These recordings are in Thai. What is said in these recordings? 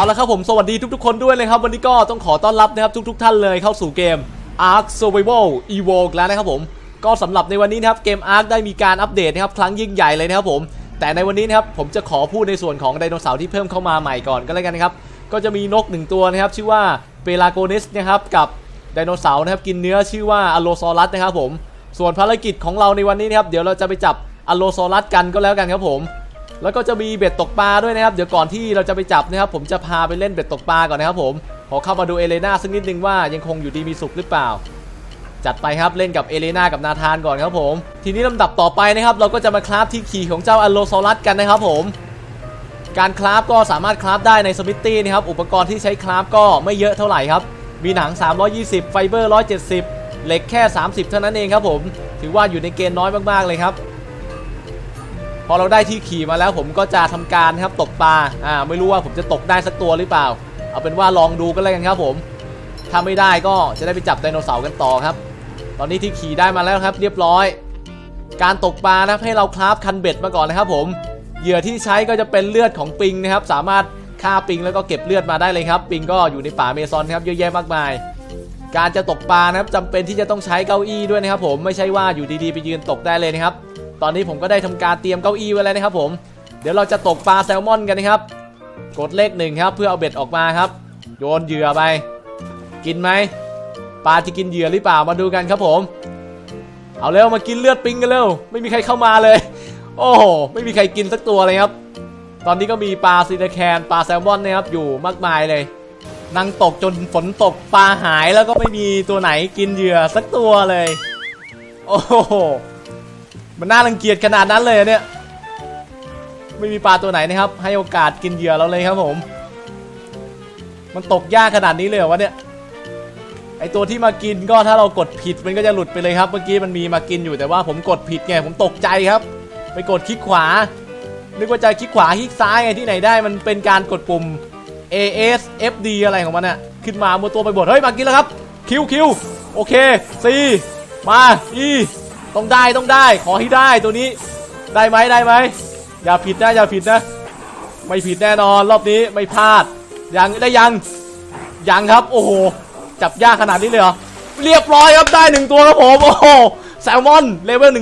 เอาละครับผมสวัสดีทุกๆ คนด้วยนะครับ วันนี้ก็ต้องขอต้อนรับนะครับทุก ๆ ท่านเลยเข้าสู่เกม Ark Survival Evoke แล้วนะครับผมก็สำหรับในวันนี้นะครับเกม Ark ได้มีการอัปเดตนะครับครั้งยิ่งใหญ่เลยนะครับผม แต่ในวันนี้นะครับผมจะขอพูดในส่วนของไดโนเสาร์ที่เพิ่มเข้ามาใหม่ก่อนก็แล้วกันนะครับก็จะมีนกหนึ่งตัวนะครับชื่อว่าเปลาโกนิสนะครับกับไดโนเสาร์นะครับกินเนื้อชื่อว่าอโลซอรัสนะครับผมส่วนภารกิจของเราในวันนี้นะครับเดี๋ยวเราจะไปจับอโลซอรัสกันก็แล้วกันครับผม แล้วก็จะมีเบ็ดตกปลาด้วยนะครับ เดี๋ยวก่อนที่เราจะไปจับนะครับ ผมจะพาไปเล่นเบ็ดตกปลาก่อนนะครับผม ขอเข้ามาดูเอเลนาสักนิดนึงว่ายังคงอยู่ดีมีสุขหรือเปล่า จัดไปครับเล่นกับเอเลนากับนาธานก่อนครับผม ทีนี้ลำดับต่อไปนะครับ เราก็จะมาคราฟที่ขี่ของเจ้าอัลโลซอรัสกันนะครับผม การคราฟก็สามารถคราฟได้ในสมิตตี้นะครับ อุปกรณ์ที่ใช้คราฟก็ไม่เยอะเท่าไหร่ครับ มีหนัง 320 ไฟเบอร์ 170 เหล็กแค่ 30 เท่านั้นเองครับผม ถือว่าอยู่ในเกณฑ์น้อยมากๆเลยครับ พอเราได้ที่ขี่มาแล้วผมก็จะทำการครับตกปลาอ่าไม่รู้ว่าผมจะตกได้สักตัวหรือเปล่า เอาเป็นว่าลองดูกันเลยกันครับผมถ้าไม่ได้ก็จะได้ไปจับไดโนเสาร์กันต่อครับ ตอนนี้ที่ขี่ได้มาแล้วครับ เรียบร้อย การตกปลานะครับให้เราคราฟคันเบ็ดมาก่อนนะครับผมเหยื่อที่ใช้ก็จะเป็นเลือดของปิงนะครับ สามารถฆ่าปิงแล้วก็เก็บเลือดมาได้เลยครับ ปิงก็อยู่ในป่าเมซอนครับเยอะแยะมากมาย การจะตกปลานะครับจำเป็นที่จะต้องใช้เก้าอี้ด้วยนะครับ ผมไม่ใช่ว่าอยู่ดีๆไปยืนตกได้เลยนะครับ ตอนนี้ผมก็ได้ทำการเตรียมเก้าอี้ไว้แล้วนะครับผมเดี๋ยวเราจะตกปลาแซลมอนกันนะครับ กดเลขหนึ่งครับเพื่อเอาเบ็ดออกมาครับ โยนเหยื่อไป กินไหมปลาจะกินเหยื่อหรือเปล่ามาดูกันครับผม เอาเร็วมากินเลือดปิงกันเร็วไม่มีใครเข้ามาเลย โอ้โหไม่มีใครกินสักตัวเลยครับ ตอนนี้ก็มีปลาซีเนแคนปลาแซลมอนนะครับอยู่มากมายเลยนั่งตกจนฝนตกปลาหายแล้วก็ไม่มีตัวไหนกินเหยื่อสักตัวเลย โอ้โห มันน่ารังเกียจขนาดนั้นเลยอะเนี่ย ไม่มีปลาตัวไหนนะครับ ให้โอกาสกินเหยื่อเราเลยครับผม มันตกยากขนาดนี้เลยเหรอวะเนี่ย ไอตัวที่มากินก็ถ้าเรากดผิดมันก็จะหลุดไปเลยครับ เมื่อกี้มันมีมากินอยู่แต่ว่าผมกดผิดไงผมตกใจครับ ไปกดคลิกขวา นึกว่าจะคลิกขวาคลิกซ้ายไงที่ไหนได้ มันเป็นการกดปุ่ม A S F D อะไรของมันอะขึ้นมามัวตัวไปบดเฮ้ยมากินแล้วครับคิวคิวโอเค C มา E ต้องได้ต้องได้ ขอให้ได้ตัวนี้ ได้ไหมได้ไหมอย่าผิดนะอย่าผิดนะ ไม่ผิดแน่นอนรอบนี้ไม่พลาด ยังได้ยังยังครับโอ้โหจับยากขนาดนี้เลยเหรอเรียบร้อยครับได้หนึ่งตัวครับผมโอ้โหแซลมอนเลเวล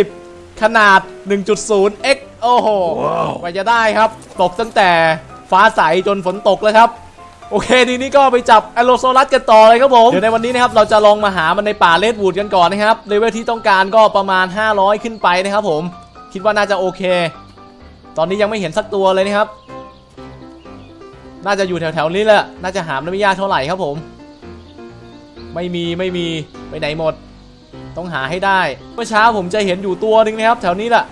150 ขนาด 1.0 x โอ้โหกว่าจะได้ครับ ตกตั้งแต่ฟ้าใสจนฝนตกแล้วครับ โอเคทีนี้ก็ไปจับแอโรโซลัสกันต่อเลยครับผมเดี๋ยวในวันนี้นะครับเราจะลองมาหามันในป่าเลดวูดกันก่อนนะครับเลเวลที่ต้องการก็ประมาณ 500 ขึ้นไปนะครับผม คิดว่าน่าจะโอเค ตอนนี้ยังไม่เห็นสักตัวเลยนะครับ น่าจะอยู่แถวๆนี้แหละน่าจะหามได้ไม่ยากเท่าไหร่ครับผม ไม่มีไม่มีไปไหนหมด ต้องหาให้ได้เมื่อเช้าผมจะเห็นอยู่ตัวหนึงนะครับ แถวนี้แหละ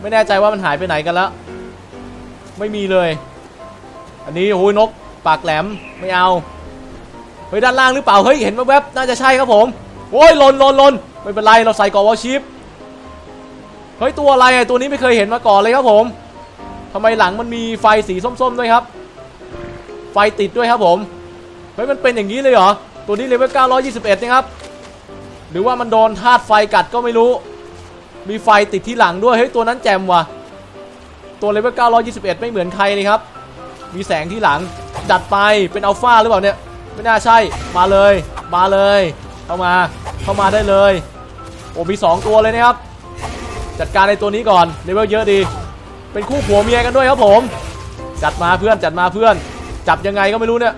ไม่แน่ใจว่ามันหายไปไหนกันแล้ว ไม่มีเลย อันนี้โอ้ยนก ปากแหลมไม่เอาเฮ้ยด้านล่างหรือเปล่าเฮ้ยเห็นแวบๆน่าจะใช่ครับผมโอ้ยหลนหลนหลนไม่เป็นไรเราใส่กอวอลชิปเฮ้ยตัวอะไรอะตัวนี้ไม่เคยเห็นมาก่อนเลยครับผมทำไมหลังมันมีไฟสีส้มๆด้วยครับ ไฟติดด้วยครับผมเฮ้ยมันเป็นอย่างนี้เลยเหรอตัวนี้เลเวล921นะครับหรือว่ามันโดนธาตุไฟกัดก็ไม่รู้ มีไฟติดที่หลังด้วยเฮ้ยตัวนั้นแจมว่ะตัวเลเวล921 ไม่เหมือนใครเลยครับ มีแสงที่หลัง จัดไปเป็นอัลฟาหรือเปล่าเนี่ย ไม่น่าใช่มาเลย มาเลย เข้ามาเข้ามาได้เลย โอ้มี 2 ตัวเลยนะครับ จัดการในตัวนี้ก่อนเลเวลเยอะดี เป็นคู่ผัวเมียกันด้วยครับผม จัดมาเพื่อนจัดมาเพื่อน จับยังไงก็ไม่รู้เนี่ย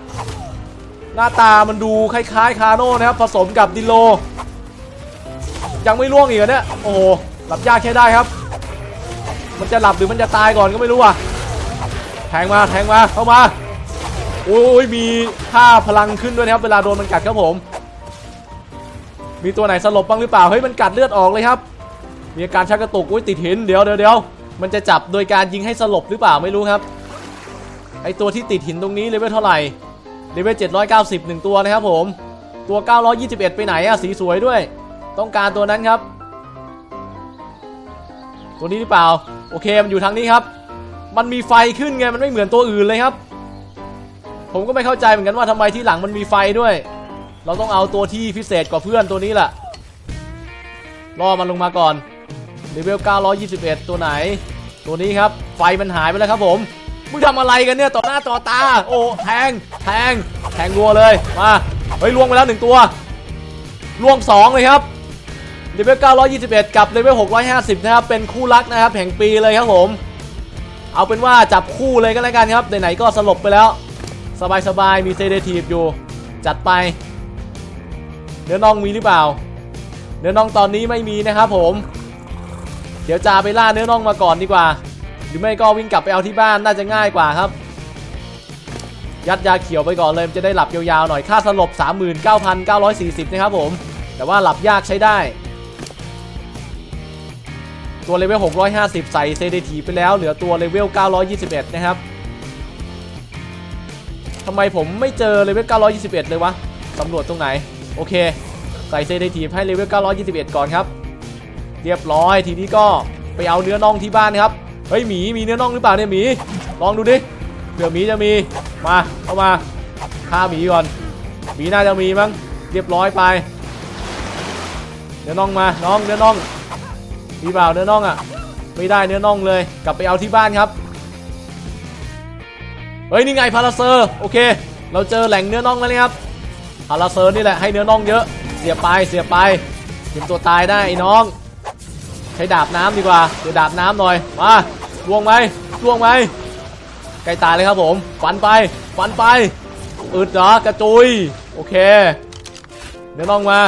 หน้าตามันดูคล้ายๆ คาโน่นะครับ ผสมกับดิโล ยังไม่ล่วงอีกเหรอเนี่ย โอ้โหหลับยากแค่ได้ครับ มันจะหลับหรือมันจะตายก่อนก็ไม่รู้อะแทงมาแทงมาเข้ามา โอ้ยมีค่าพลังขึ้นด้วยนะครับ เวลาโดนมันกัดครับผม มีตัวไหนสลบบ้างหรือเปล่า เฮ้ยมันกัดเลือดออกเลยครับ มีอาการชักกระตุก อุ้ยติดหิน เดี๋ยวเดี๋ยวเดี๋ยวมันจะจับโดยการยิงให้สลบหรือเปล่าไม่รู้ครับ ไอตัวที่ติดหินตรงนี้เลเวลเท่าไหร่ เลเวล790หนึ่งตัวนะครับผม ตัว 921 ไปไหนอะสีสวยด้วย ต้องการตัวนั้นครับ ตัวนี้หรือเปล่า โอเคมันอยู่ทางนี้ครับ มันมีไฟขึ้นไง มันไม่เหมือนตัวอื่นเลยครับ ผมก็ไม่เข้าใจเหมือนกันว่าทำไมที่หลังมันมีไฟด้วย เราต้องเอาตัวที่พิเศษกว่าเพื่อนตัวนี้แหละล่อมันลงมาก่อนเลเวล921 ตัวไหน ตัวนี้ครับ ไฟมันหายไปแล้วครับผมมึงทำอะไรกันเนี่ยต่อหน้าต่อตา โอ้แทงแทงแทงรัวเลยมาเฮ้ยล่วงไปแล้วหนึ่งตัวล่วงสองเลยครับเลเวล921 กับเลเวล650 นะครับ เป็นคู่รักนะครับแห่งปีเลยครับผม เอาเป็นว่าจับคู่เลยก็แล้วกันครับไหนๆก็สลบไปแล้ว สบายๆมีเซเดทีฟอยู่ จัดไป เนื้อน่องมีหรือเปล่า เนื้อน่องตอนนี้ไม่มีนะครับผม เดี๋ยวจะไปล่าเนื้อน่องมาก่อนดีกว่า หรือไม่ก็วิ่งกลับไปเอาที่บ้านน่าจะง่ายกว่าครับ ยัดยาเขียวไปก่อนเลยจะได้หลับยาวๆหน่อยค่าสลบ 39,940 นะครับผม แต่ว่าหลับยากใช้ได้ ตัวเลเวล650 ใส่เซเดทีไปแล้วเหลือตัวเลเวล921 นะครับ ทำไมผมไม่เจอเลเวล921 เลยวะสำรวจตรงไหน โอเค ใส่เซเดทีให้เลเวล921 ก่อนครับ เรียบร้อยทีนี้ก็ไปเอาเนื้อน่องที่บ้านครับ เฮ้ยหมีมีเนื้อน่องหรือเปล่าเนี่ยหมี ลองดูดิเผื่อหมีจะมี มาเข้ามาฆ่าหมีก่อน หมีน่าจะมีมั้ง เรียบร้อยไป เนื้อน่องมา น้องเนื้อน่อง มีเปล่าเนื้อน่องอะ ไม่ได้เนื้อน่องเลย กลับไปเอาที่บ้านครับ เฮ้ยนี่ไงพาราเซอร์โอเค เราเจอแหล่งเนื้อน่องแล้วนะครับพาราเซอร์นี่แหละให้เนื้อน่องเยอะเสียไปเสียไปเตรียมตัวตายได้ไอ้น้อง ใช้ดาบน้ำดีกว่าเดี๋ยวดาบน้ำหน่อยมาล่วงไหมล่วงไหมใกล้ตายเลยครับผมฟันไปฟันไปอึดเหรอกระจุยโอเค เดี๋ยวน้องมา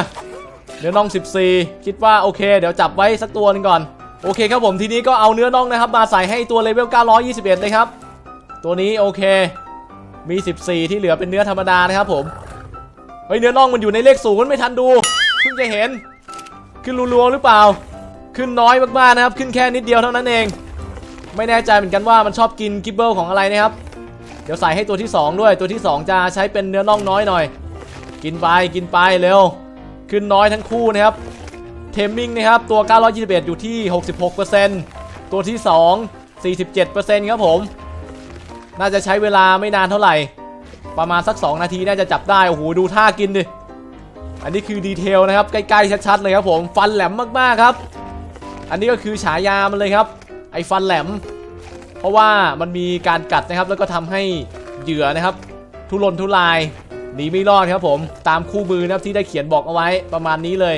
เนื้อน่อง 14 คิดว่าโอเค เดี๋ยวจับไว้สักตัวหนึงก่อน โอเคครับผมทีนี้ก็เอาเนื้อน่องนะครับ มาใส่ให้ตัวเลเวล 921 เลยครับ ตัวนี้โอเค มี 14 ที่เหลือเป็นเนื้อธรรมดานะครับผม เฮ้ยเนื้อน่องมันอยู่ในเลขศูนย์ไม่ทันดู เพิ่งจะเห็น ขึ้นรัวๆหรือเปล่า ขึ้นน้อยมากๆนะครับ ขึ้นแค่นิดเดียวเท่านั้นเอง ไม่แน่ใจเหมือนกันว่ามันชอบกินกิบเบิลของอะไรนะครับ เดี๋ยวใส่ให้ตัวที่ 2 ด้วย ตัวที่ 2 จะใช้เป็นเนื้อน่องน้อยหน่อย กินไปกินไปเร็ว ขึ้นน้อยทั้งคู่นะครับ เทมมิ่งนะครับตัว 921 อยู่ที่ 66%ตัวที่ 2 47%ครับผม น่าจะใช้เวลาไม่นานเท่าไหร่ ประมาณสัก 2 นาทีน่าจะจับได้โอ้โหดูท่ากินดิอันนี้คือดีเทลนะครับใกล้ๆชัดๆเลยครับผมฟันแหลมมากๆครับ อันนี้ก็คือฉายามันเลยครับ ไอ้ฟันแหลม เพราะว่ามันมีการกัดนะครับแล้วก็ทำให้เหยื่อนะครับ ทุรนทุรายหนีไม่รอดครับผมตามคู่มือนะครับที่ได้เขียนบอกเอาไว้ประมาณนี้เลย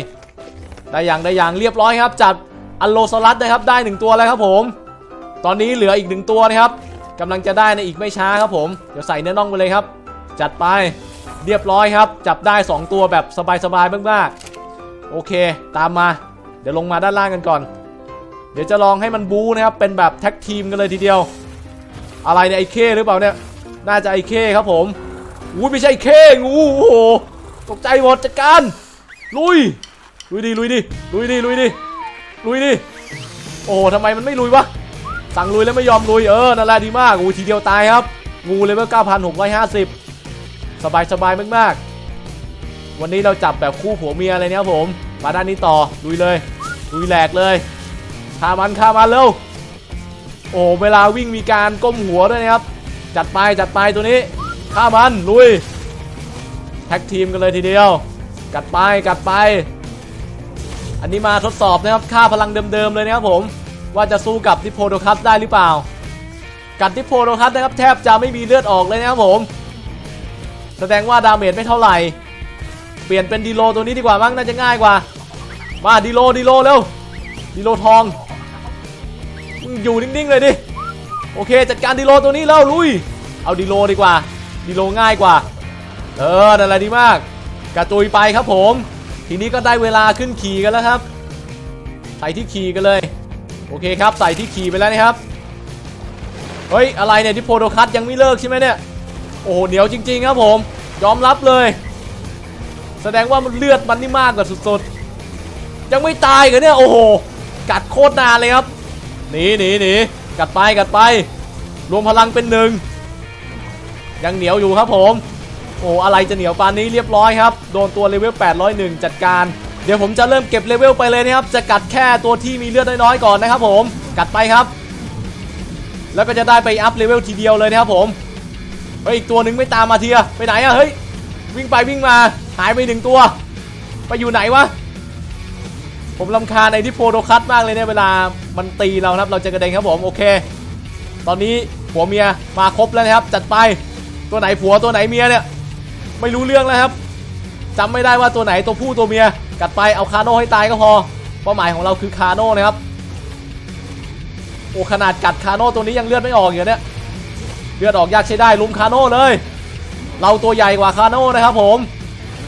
ได้อย่างได้อย่างเรียบร้อยครับจับอัลโลซอรัสนะครับได้หนึ่งตัวแล้วครับผม ตอนนี้เหลืออีกหนึ่งตัวนะครับ กำลังจะได้ในอีกไม่ช้าครับผม เดี๋ยวใส่เนื้อน่องไปเลยครับ จัดไป เรียบร้อยครับ จับได้ 2 ตัวแบบสบายๆมากๆ โอเค ตามมา เดี๋ยวลงมาด้านล่างกันก่อน เดี๋ยวจะลองให้มันบู๊นะครับ เป็นแบบแท็กทีมกันเลยทีเดียว อะไรเนี่ยไอ้เคหรือเปล่าเนี่ย น่าจะไอ้เคครับผมอุ้ไม่ใช่เคงูโอ้โห ตกใจหมดจัดการ ลุย ลุยดิ ลุยดิ ลุยดิ ลุยดิ ลุยดิ โอ้โหทำไมมันไม่ลุยวะ สั่งลุยแล้วไม่ยอมลุยเออนั่นแหละดีมากอูทีเดียวตายครับ งูเลเวล9,650 สบายสบายมากๆ วันนี้เราจับแบบคู่ผัวเมียเลยเนี่ยผม มาด้านนี้ต่อลุยเลยลุยแหลกเลยฆ่ามันฆ่ามันเร็วโอ้เวลาวิ่งมีการก้มหัวด้วยนะครับ จัดไปจัดไปตัวนี้ฆ่ามันลุยแท็กทีมกันเลยทีเดียว กัดไปกัดไป อันนี้มาทดสอบนะครับค่าพลังเดิมๆเลยนะครับผม ว่าจะสู้กับดิโพโดคัสได้หรือเปล่า กัดดิโพโดคัสนะครับแทบจะไม่มีเลือดออกเลยนะครับผม แสดงว่าดาเมจไม่เท่าไหร่ เปลี่ยนเป็นดีโลตัวนี้ดีกว่ามั้งน่าจะง่ายกว่า มาดีโลดีโลเร็วดีโลทองมึงอยู่นิ่งๆเลยดิ โอเคจัดการดีโลตัวนี้แล้วลุย เอาดีโลดีกว่า ดีโลง่ายกว่า เออนั่นแหละดีมาก กระจุยไปครับผม ทีนี้ก็ได้เวลาขึ้นขี่กันแล้วครับ ใส่ที่ขี่กันเลย โอเคครับใส่ที่ขี่ไปแล้วนะครับ เฮ้ย อะไรเนี่ยที่โพโดคัสยังไม่เลิกใช่ไหมเนี่ย โอ้โหเหนียวจริง ๆ ครับผม ยอมรับเลย แสดงว่ามันเลือดมันนี่มากกว่าสุดๆ ยังไม่ตายกันเนี่ย โอ้โห กัดโคตรนานเลยครับ หนีหนีหนีกัดไปกัดไป รวมพลังเป็นหนึ่ง ยังเหนียวอยู่ครับผม โอ้อะไรจะเหนียวปานนี้เรียบร้อยครับ โดนตัวเลเวล801 จัดการ ดี๋ยวผมจะเริ่มเก็บเลเวลไปเลยนะครับ จะกัดแค่ตัวที่มีเลือดน้อยๆก่อนนะครับผม กัดไปครับ แล้วก็จะได้ไปอัพเลเวลทีเดียวเลยนะครับผม เฮ้ยอีกตัวหนึ่งไม่ตามมาเทียไปไหนอะเฮ้ย วิ่งไปวิ่งมา หายไปหนึ่งตัว ไปอยู่ไหนวะ ผมลำคาญไอ้ที่โพโดคัสมากเลยเนี่ยเวลามันตีเราครับ เราจะกระเด็นครับผมโอเค ตอนนี้ผัวเมียมาครบแล้วนะครับ จัดไป ตัวไหนผัวตัวไหนเมียเนี่ย ไม่รู้เรื่องแล้วครับจำไม่ได้ว่าตัวไหนตัวผู้ตัวเมีย กัดไปเอาคาโน่ให้ตายก็พอ เป้าหมายของเราคือคาโน่นะครับ โอ้ขนาดกัดคาโน่ตัวนี้ยังเลือดไม่ออกอยู่เนี่ยเลือดออกยากใช้ได้ลุมคาโน่เลย เราตัวใหญ่กว่าคาโน่นะครับผม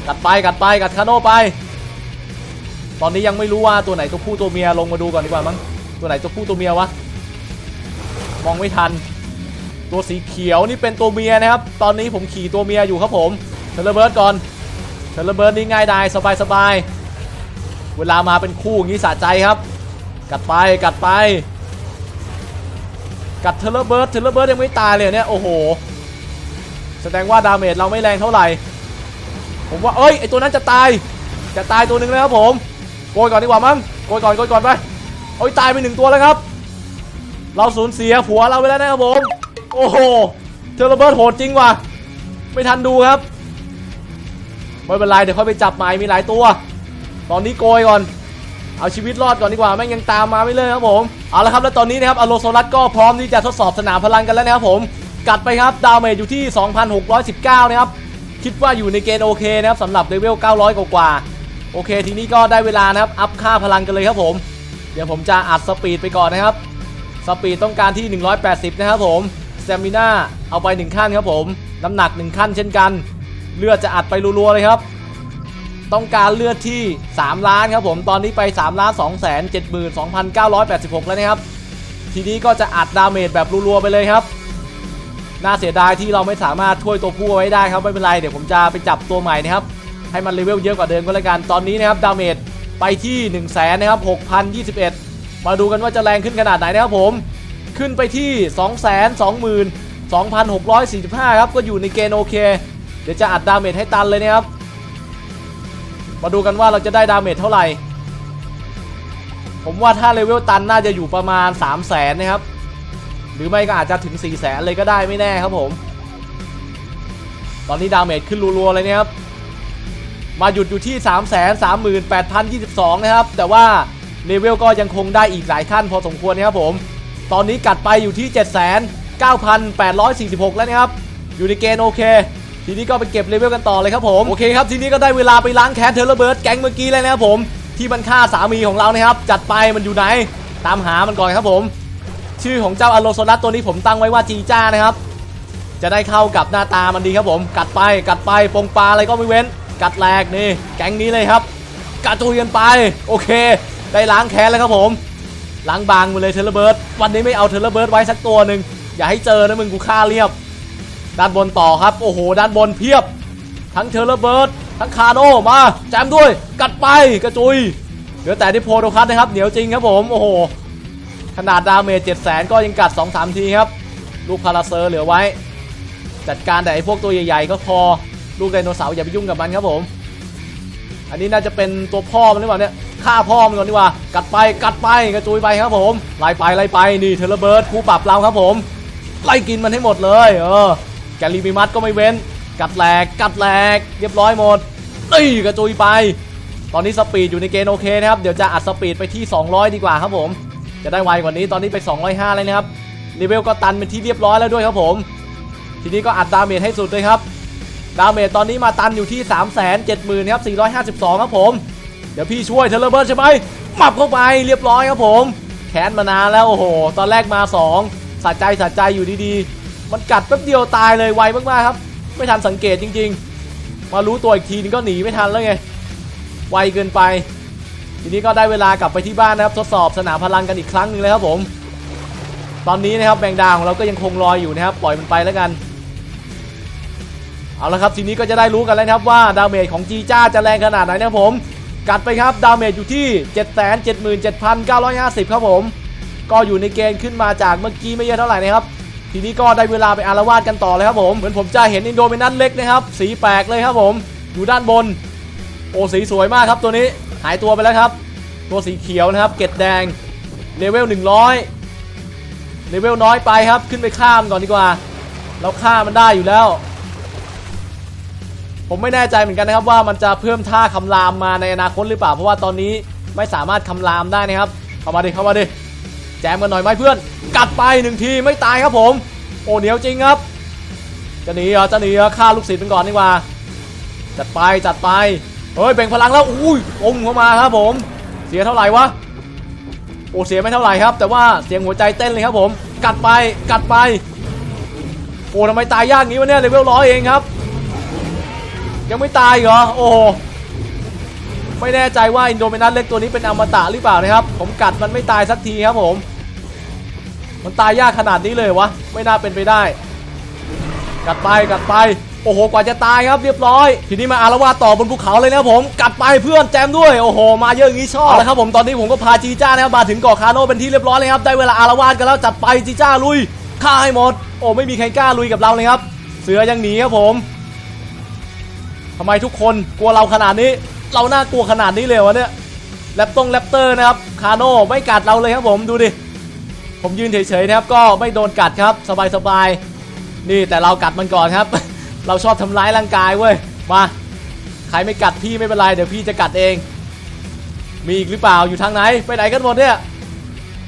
กัดไปกัดไปกัดคาโน่ไป ตอนนี้ยังไม่รู้ว่าตัวไหนตัวผู้ตัวเมียลงมาดูก่อนดีกว่ามั้งตัวไหนตัวผู้ตัวเมียวะ มองไม่ทัน ตัวสีเขียวนี่เป็นตัวเมียนะครับ ตอนนี้ผมขี่ตัวเมียอยู่ครับผมเทเลเบิร์ดก่อนเทเลเบิร์ดนี่ง่ายดายสบายสบาย เวลามาเป็นคู่อย่างนี้สะใจครับ กัดไปกัดไป กัดเทเลเบิร์ดเทเลเบิร์ดยังไม่ตายเลยเนี่ยโอ้โห แสดงว่าดาเมจเราไม่แรงเท่าไหร่ ผมว่าเอ้ยไอตัวนั้นจะตาย จะตายตัวหนึ่งแล้วครับผมโกยก่อนดีกว่ามั้งโกยก่อนโกยก่อนไปโอ้ยตายไปหนึ่งตัวแล้วครับ เราสูญเสียผัวเราไปแล้วนะครับผม โอ้โหเทอร์เบิร์ดโหดจริงว่ะไม่ทันดูครับไม่เป็นไรเดี๋ยวค่อยไปจับใหม่มีหลายตัว ตอนนี้โกยก่อน เอาชีวิตรอดก่อนดีกว่าแม่งยังตามมาไม่เลิกครับผม เอาละครับแล้วตอนนี้นะครับอโลโซลัสก็พร้อมที่จะทดสอบสนามพลังกันแล้วนะครับผม กัดไปครับดาวเมจอยู่ที่ 2,619 นะครับ คิดว่าอยู่ในเกณฑ์โอเคนะครับสำหรับเลเวล 900 กว่าโอเคทีนี้ก็ได้เวลานะครับอัพค่าพลังกันเลยครับผม เดี๋ยวผมจะอัดสปีดไปก่อนนะครับ สปีดต้องการที่ 180 นะครับผมสเตมิน่าเอาไป 1 ขั้นครับผม น้ำหนัก 1 ขั้นเช่นกัน เลือดจะอัดไปรัวๆเลยครับ ต้องการเลือดที่ 3 ล้านครับผมตอนนี้ไป 3 ล้าน2 7 2 9 8 6 แล้วนะครับ ทีนี้ก็จะอัดดาเมจแบบรัวๆไปเลยครับ น่าเสียดายที่เราไม่สามารถช่วยตัวผู้ไว้ได้ครับไม่เป็นไรเดี๋ยวผมจะไปจับตัวใหม่นะครับ ให้มันเลเวลเยอะกว่าเดิมก็แล้วกันตอนนี้นะครับดาเมจไปที่1 0 0 0 0แสนนะครับ6,021 มาดูกันว่าจะแรงขึ้นขนาดไหนนะครับผมขึ้นไปที่ 2 2 2 2,645 ครับ ก็อยู่ในเกณฑ์โอเค เดี๋ยวจะอัดดาเมจให้ตันเลยนะครับ มาดูกันว่าเราจะได้ดาเมจเท่าไหร่ ผมว่าถ้าเลเวลตันน่าจะอยู่ประมาณ 3 0 0แสนนะครับ หรือไม่ก็อาจจะถึง 4 0 0แสนเลยก็ได้ไม่แน่ครับผม ตอนนี้ดาเมจขึ้นรัวๆเลยนะครับ มาหยุดอยู่ที่ 3 3 8 0 2 2 นะครับ แต่ว่าเลเวลก็ยังคงได้อีกหลายขั้นพอสมควรนะครับผม ตอนนี้กัดไปอยู่ที่ 7 9 8 4 6 แล้วนะครับ อยู่ในเกณฑ์โอเค ทีนี้ก็ไปเก็บเลเวลกันต่อเลยครับผมโอเคครับทีนี้ก็ได้เวลาไปล้างแค้นเทเลเบิร์ดแก๊งเมื่อกี้แล้วนะครับผมที่มันฆ่าสามีของเรานะครับ จัดไปมันอยู่ไหน ตามหามันก่อนครับผม ชื่อของเจ้าอโลโซนัสตัวนี้ผมตั้งไว้ว่าจีจ้านะครับ จะได้เข้ากับหน้าตามันดีครับผม กัดไปกัดไปปงปลาอะไรก็ไม่เว้น กัดแหลกนี่แก๊งนี้เลยครับกัดจุยกันไปโอเค ได้ล้างแค้นแล้วครับผมล้างบางไปเลยเทเลเบิร์ดวันนี้ไม่เอาเทเลเบิร์ดไว้สักตัวหนึ่งอย่าให้เจอนะมึงกูฆ่าเรียบ ด้านบนต่อครับ โอ้โห ด้านบนเพียบ ทั้งเทเลเบิร์ดทั้งคาโนมาแจมด้วย กัดไปกระจุย เหลือแต่ที่โพโดคัสนะครับ เหนียวจริงครับผม โอ้โห ขนาดดาเมจ7 0 0 0 0ก็ยังกัด 2-3 ทีครับ ลูกพาราเซอร์เหลือไว้ จัดการแต่ไอ้พวกตัวใหญ่ๆ ก็พอ ลูกไดโนเสาร์อย่าไปยุ่งกับมันครับผม อันนี้น่าจะเป็นตัวพ่อมันหรือเปล่าเนี่ยฆ่าพ่อมันก่อนดีกว่า กัดไป กัดไป กระจุยไปครับผม ไล่ไป ไล่ไป นี่เทเลเบิร์ดคู่ปรับเราครับผม ไล่กินมันให้หมดเลย เออ แกลีมิมัสก็ไม่เว้น กัดแหลกกัดแหลกเรียบร้อยหมดนี่กระจุยไป ตอนนี้สปีดอยู่ในเกณฑ์โอเคนะครับเดี๋ยวจะอัดสปีดไปที่ 200 ดีกว่าครับผม จะได้ไวกว่านี้ตอนนี้ไป 205เลยนะครับเลเวลก็ตันเป็นที่เรียบร้อยแล้วด้วยครับผม ทีนี้ก็อัดดาเมจให้สุดเลยครับดาเมจตอนนี้มาตันอยู่ที่ 3 7 0 0 0 0ครับ452 ครับผม เดี๋ยวพี่ช่วยเทเลเบิร์ใช่ไหมหมับเข้าไปเรียบร้อยครับผม แค้นมานานแล้วโอ้โห ตอนแรกมา 2สะใจสะใจอยู่ดีๆ มันกัดแป๊บเดียวตายเลยไวมากๆครับ ไม่ทันสังเกตจริง ๆ มารู้ตัวอีกทีนึงก็หนีไม่ทันแล้วไง ไวเกินไป ทีนี้ก็ได้เวลากลับไปที่บ้านนะครับ ทดสอบสนามพลังกันอีกครั้งหนึ่งเลยครับผม ตอนนี้นะครับแมงดาของเราก็ยังคงลอยอยู่นะครับ ปล่อยมันไปแล้วกัน เอาละครับทีนี้ก็จะได้รู้กันแล้วนะครับว่าดาเมจของจีจ้าจะแรงขนาดไหนนะครับผม กัดไปครับดาเมจอยู่ที่ 777,950 ครับผม ก็อยู่ในเกณฑ์ขึ้นมาจากเมื่อกี้ไม่เยอะเท่าไหร่นะครับ ทีนี้ก็ได้เวลาไปอารวาสกันต่อเลยครับผม เหมือนผมจะเห็นอินโดมินันเล็กนะครับ สีแปลกเลยครับผม อยู่ด้านบน โอ้สีสวยมากครับตัวนี้ หายตัวไปแล้วครับ ตัวสีเขียวนะครับ เกตแดง เลเวล 100 เลเวลน้อยไปครับ ขึ้นไปฆ่ามก่อนดีกว่า เราฆ่ามันได้อยู่แล้ว ผมไม่แน่ใจเหมือนกันนะครับว่ามันจะเพิ่มท่าคำรามมาในอนาคตหรือเปล่า เพราะว่าตอนนี้ไม่สามารถคำรามได้นะครับ เข้ามาดิ เข้ามาดิ แจมกันหน่อยไหมเพื่อน กัดไปหนึ่งทีไม่ตายครับผม โอ้เหนียวจริงครับ จะหนีเหรอจะหนีเหรอฆ่าลูกศิษย์มันก่อนดีกว่า จัดไปจัดไป เฮ้ยเบ่งพลังแล้ว อุ้ยองเข้ามาครับผม เสียเท่าไหร่วะ โอ้เสียไม่เท่าไหร่ครับ แต่ว่าเสียงหัวใจเต้นเลยครับผม กัดไปกัดไป โอ้ทำไมตายยากงี้วะเนี่ยเลเวลร้อยเองครับ ยังไม่ตายเหรอ โอ้ ไม่แน่ใจว่าอินโดมินัสเล็กตัวนี้เป็นอมตะหรือเปล่านะครับ ผมกัดมันไม่ตายสักทีครับผม มันตายยากขนาดนี้เลยวะ ไม่น่าเป็นไปได้ กัดไปกัดไป โอ้โห กว่าจะตายครับเรียบร้อย ทีนี้มาอารวาต่อบนภูเขาเลยนะครับผม กัดไปเพื่อนแจมด้วย โอ้โห มาเยอะอย่างนี้ชอบเอาละครับผม ตอนนี้ผมก็พาจีจ้านะครับมาถึงเกาะคาโน่เป็นที่เรียบร้อยเลยครับ ได้เวลาอารวาสกันแล้วจัดไปจีจ้าลุย ฆ่าให้หมด โอ้ไม่มีใครกล้าลุยกับเราเลยครับ เสือยังหนีครับผมทำไมทุกคนกลัวเราขนาดนี้ เราน่ากลัวขนาดนี้เลยวะเนี่ยแรปตงแรปเตอร์นะครับคาโน่ไม่กัดเราเลยครับผมดูดิผมยืนเฉยๆนะครับก็ไม่โดนกัดครับสบายๆนี่แต่เรากัดมันก่อนครับ เราชอบทำร้ายร่างกายเว้ยมาใครไม่กัดพี่ไม่เป็นไรเดี๋ยวพี่จะกัดเอง มีอีกหรือเปล่าอยู่ทางไหนไปไหนกันหมดเนี่ย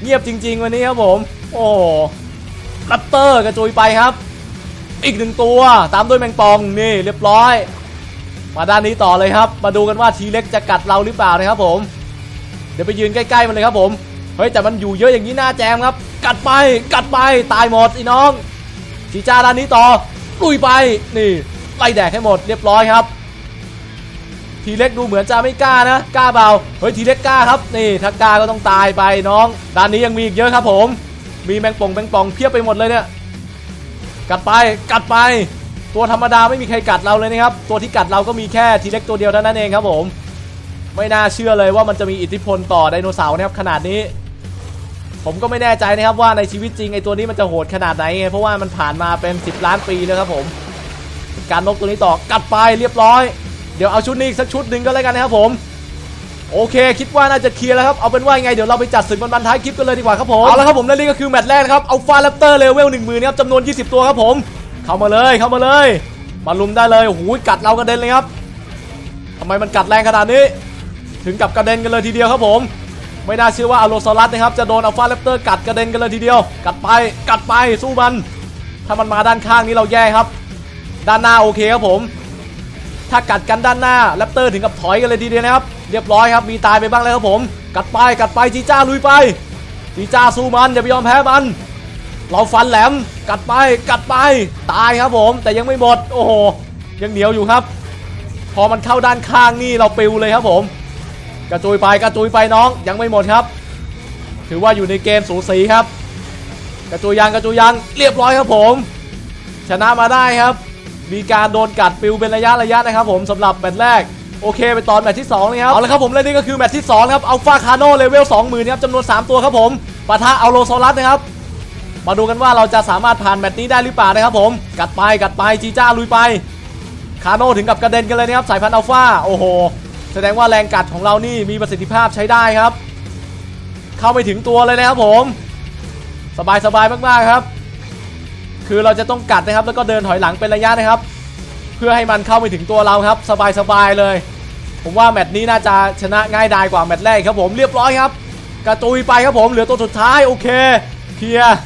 เงียบจริง ๆ วันนี้ครับผม โอ้แรปเตอร์กระจุยไปครับ อีกหนึ่งตัวตามด้วยแมงปองนี่เรียบร้อย มาด้านนี้ต่อเลยครับ มาดูกันว่าทีเล็กจะกัดเราหรือเปล่านะครับผม เดี๋ยวไปยืนใกล้ๆมันเลยครับผมเฮ้ยแต่มันอยู่เยอะอย่างนี้หน้าแจมครับ กัดไปกัดไปตายหมดอีน้องจีจ้าด้านนี้ต่อลุยไปนี่ไล่แดกให้หมดเรียบร้อยครับ ทีเล็กดูเหมือนจะไม่กล้านะกล้าเบาเฮ้ยทีเล็กกล้าครับนี่ถ้ากล้าก็ต้องตายไปน้องด้านนี้ยังมีอีกเยอะครับผม มีแมงป่องแมงป่องเพียบไปหมดเลยเนี่ยกัดไปกัดไป ตัวธรรมดาไม่มีใครกัดเราเลยนะครับ ตัวที่กัดเราก็มีแค่ทีเล็กตัวเดียวเท่านั้นเองครับผม ไม่น่าเชื่อเลยว่ามันจะมีอิทธิพลต่อไดโนเสาร์นะครับขนาดนี้ ผมก็ไม่แน่ใจนะครับว่าในชีวิตจริงไอตัวนี้มันจะโหดขนาดไหนไงเพราะว่ามันผ่านมาเป็น 10 ล้านปีแล้วครับผม การนกตัวนี้ต่อกัดไปเรียบร้อย เดี๋ยวเอาชุดนี้อีกสักชุดหนึ่งก็แล้วกันนะครับผม โอเค คิดว่าน่าจะเคลียร์แล้วครับเอาเป็นว่าไงเดี๋ยวเราไปจัดศึกบนบันท้ายคลิปกันเลยดีกว่าครับผมเอาละครับผมและนี่ก็คือแมตช์แรกนะครับเอาฟาแรปเตอร์เลเวลหนึ่งหมื่นครับจำนวน 20 ตัวครับผม เข้ามาเลยเข้ามาเลย มาลุมได้เลยโอ้โหกัดเรากระเด็นเลยครับทำไมมันกัดแรงขนาดนี้ ถึงกับกระเด็นกันเลยทีเดียวครับผม ไม่น่าเชื่อว่าอโลซอรัสนะครับจะโดนอัลฟาแรปเตอร์กัดกระเด็นกันเลยทีเดียว กัดไปกัดไปสู้มัน ถ้ามันมาด้านข้างนี้เราแย่ครับ ด้านหน้าโอเคครับผม ถ้ากัดกันด้านหน้าแรปเตอร์ถึงกับถอยกันเลยทีเดียวนะครับเรียบร้อยครับมีตายไปบ้างแล้วครับผม กัดไปกัดไปจีจ้าลุยไปจีจ้าสู้มันอย่าไปยอมแพ้มัน เราฟันแหลมกัดไปกัดไปตายครับผมแต่ยังไม่หมดโอ้โหยังเหนียวอยู่ครับ พอมันเข้าด้านข้างนี่เราปิวเลยครับผม กระจุยไปกระจุยไปน้องยังไม่หมดครับ ถือว่าอยู่ในเกมสูสีครับ กระจุยยังกระจุยยังเรียบร้อยครับผม ชนะมาได้ครับ มีการโดนกัดปิวเป็นระยะระยะนะครับ ผมสำหรับแมตช์แรกโอเคไปตอนแมตช์ที่2เลยครับเอาละครับผมและนี่ก็คือแมตช์ที่2ครับอัลฟาคาโนเลเวล20,000ครับจำนวน 3 ตัวครับผมปะทะเอัลโลโซลัสนะครับ มาดูกันว่าเราจะสามารถผ่านแมตช์นี้ได้หรือเปล่านะครับผม กัดไปกัดไปจีจ้าลุยไป คาโน่ถึงกับกระเด็นกันเลยนะครับ สายพันธุ์อัลฟาโอ้โห แสดงว่าแรงกัดของเรานี่มีประสิทธิภาพใช้ได้ครับ เข้าไปถึงตัวเลยนะครับผม สบายสบายมากๆครับ คือเราจะต้องกัดนะครับ แล้วก็เดินถอยหลังเป็นระยะนะครับ เพื่อให้มันเข้าไปถึงตัวเราครับ สบายสบายเลย ผมว่าแมตช์นี้น่าจะชนะง่ายดายกว่าแมตช์แรกครับผมเรียบร้อยครับ กระตุยไปครับผมเหลือตัวสุดท้ายโอเคเคลียร์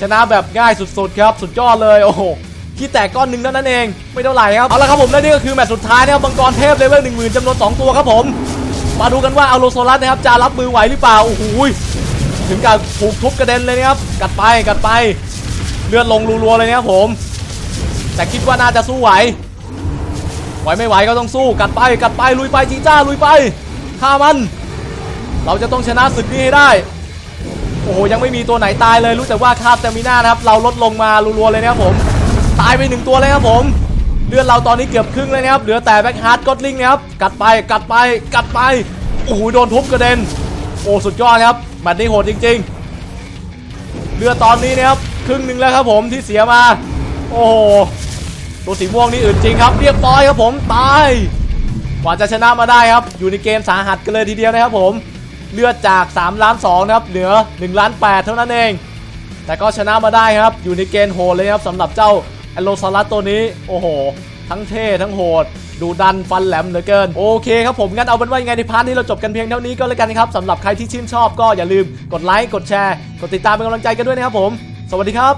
ชนะแบบง่ายสุดๆครับสุดยอดเลยโอ้โหขี้แตกก้อนหนึ่งเท่านั้นเองไม่เท่าไหร่ครับเอาละครับผมและนี่ก็คือแมตช์สุดท้ายนะครับมังกรเทพเลเวลหนึ่งหมื่นจำนวน2ตัวครับผม มาดูกันว่าเอาโลโซลัสนะครับจะรับมือไหวหรือเปล่าโอ้โหถึงกับถูกทุบกระเด็นเลยนะครับกัดไปกัดไปเลือดลงรัวๆเลยนะครับผม แต่คิดว่าน่าจะสู้ไหวไหวไม่ไหวก็ต้องสู้กัดไปกัดไปลุยไปจีจ้าลุยไปฆ่ามัน เราจะต้องชนะศึกนี้ให้ได้ อ้โหยังไม่มีตัวไหนตายเลยรู้แต่ว่าคาบเตมิน่านะครับเราลดลงมารัวๆเลยนะครับผมตายไปหนึ่งตัวเลยครับผมเลือดเราตอนนี้เกือบครึ่งเลยนะครับเหลือแต่แบ็คฮาร์ดก็อดลิงนะครับกัดไปกัดไปกัดไปโอ้โหโดนทุบกระเด็นโอ้สุดยอดครับแมตช์นี้โหดจริง ๆเลือดตอนนี้นะครับครึ่งหนึ่งแล้วครับผมที่เสียมา โอ้โหตัวสีม่วงนี่อื่นจริงครับ เรียบร้อยครับผมตายกว่าจะชนะมาได้ครับอยู่ในเกมสาหัสกันเลยทีเดียวนะครับผม เลือดจาก3ล้าน2นะครับเหลือ1ล้าน8เท่านั้นเอง แต่ก็ชนะมาได้ครับอยู่ในเกณฑ์โหดเลยครับสำหรับเจ้าแอโลซารัสตัวนี้โอ้โห ทั้งเท่ทั้งโหดดูดันฟันแหลมเหลือเกิน โอเคครับผม งั้นเอาเป็นว่ายังไงในพาร์ทนี้เราจบกันเพียงเท่านี้ก็แล้วกันครับสำหรับใครที่ชื่นชอบก็อย่าลืมกดไลค์กดแชร์ กดติดตามเป็นกำลังใจกันด้วยนะครับผม สวัสดีครับ